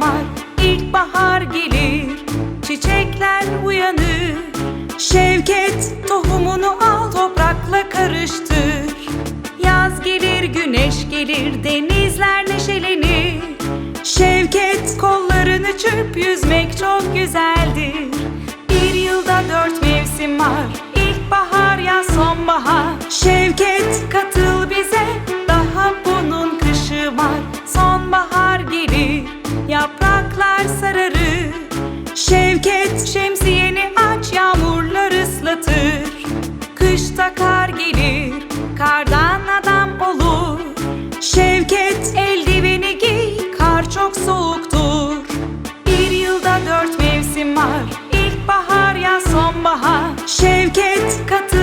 var ilkbahar gelir Çiçekler uyanır. Şevket tohumunu al toprakla karıştır. Yaz gelir güneş gelir denizler neşelenir. Şevket kollarını çırp yüzmek çok güzeldir. Bir yılda dört mevsim var ilkbahar yaz sonbahar. Şevket katı sararır. Şevket şemsiyeni aç yağmurlar ıslatır. Kışta kar gelir kardan adam olur. Şevket eldiveni giy kar çok soğuktur. Bir yılda dört mevsim var İlkbahar yaz sonbahar. Şevket katıl